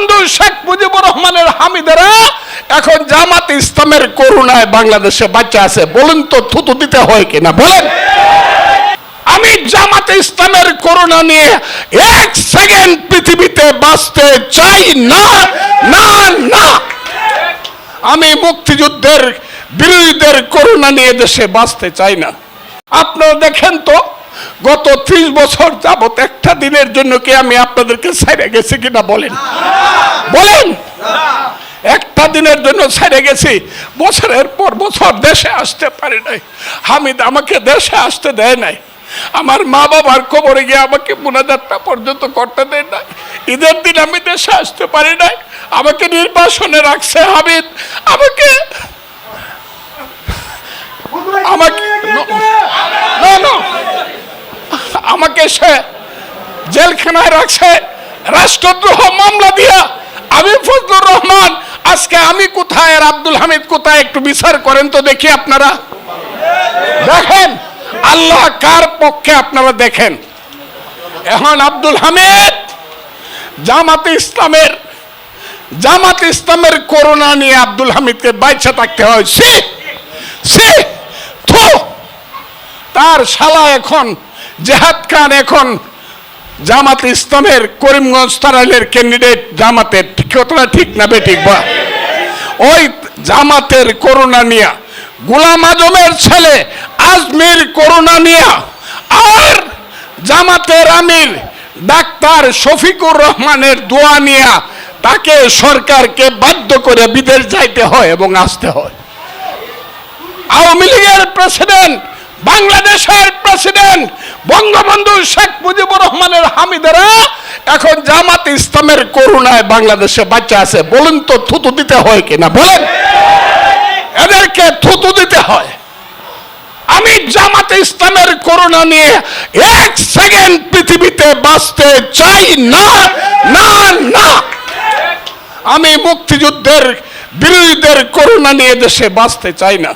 বঙ্গবন্ধু শেখ মুজিবুর রহমানের হামিদেরা এখন জামাত ইসলামের করুণায় বাংলাদেশে বাচ্চা আছে। বলুন তো, থুতু দিতে হয় কিনা? বলেন। আমি জামাতে ইসলামের করোনা নিয়ে এক সেকেন্ড পৃথিবীতে বাঁচতে চাই না না না। আমি মুক্তিযুদ্ধের বিরোধীদের করুণা নিয়ে দেশে বাঁচতে চাই না। আপনারা দেখেন তো গত ত্রিশ বছর যাবত একটা দিনের জন্য কি আমি আপনাদেরকে ছাইড়ে গেছি কিনা বলেন? বলেন! একটা দিনের জন্য ছেড়ে গেছি, বছরের পর বছর দেশে আসতে পারি নাই। হামিদ আমাকে দেশে আসতে দেয় নাই। আমার মা বাবার কবরে গিয়ে আমাকে মোনাজাতটা পর্যন্ত করতে দেয় নাই। ঈদের দিন আমি দেশে আসতে পারি নাই। আমাকে নির্বাসনে রাখছে হামিদ আমাকে আমাকে না না আমাকে জেলখানায় রাখছে, রাষ্ট্রদ্রোহ মামলা দিয়া। আমি ফজলুর রহমান, আজকে আমি কোথায় আর আব্দুল হামিদ কোথায় একটু বিচার করেন তো দেখি আপনারা। দেখেন, আল্লাহ কার পক্ষে আপনারা দেখেন। এখন আব্দুল হামিদ, জামাতে ইসলামের, জামাত ইসলামের করোনা নিয়ে আব্দুল হামিদকে বাইচা থাকতে হয়। সে সে তার শালা এখন জেহাদ খান এখন জামাত ইসলামের করিমগঞ্জ তারাইলের ক্যান্ডিডেট জামাতের কতটা ঠিক না বেঠিক, বা? ওই জামাতের করোনা নিয়া, গুলাম আজমের ছেলে আজমির করোনা নিয়া, আর জামাতের আমির ডাক্তার শফিকুর রহমানের দোয়া নিয়া তাকে সরকারকে বাধ্য করে বিদেশ যাইতে হয় এবং আসতে হয়। আওয়ামী লীগের প্রেসিডেন্ট, বাংলাদেশের প্রেসিডেন্ট বঙ্গবন্ধু শেখ মুজিবুর রহমানের হামিদেরা এখন জামাত ইসলামের করুণায় বাংলাদেশে বাচ্চা আছে। বলুন তো, থুতু দিতে হয় কিনা? বলেন। এদেরকে থুতু দিতে হয়। আমি জামাতে ইসলামের করোনা নিয়ে এক সেকেন্ড পৃথিবীতে বাঁচতে চাই না না না। আমি মুক্তিযুদ্ধের বিরোধীদের করোনা নিয়ে দেশে বাঁচতে চাই না।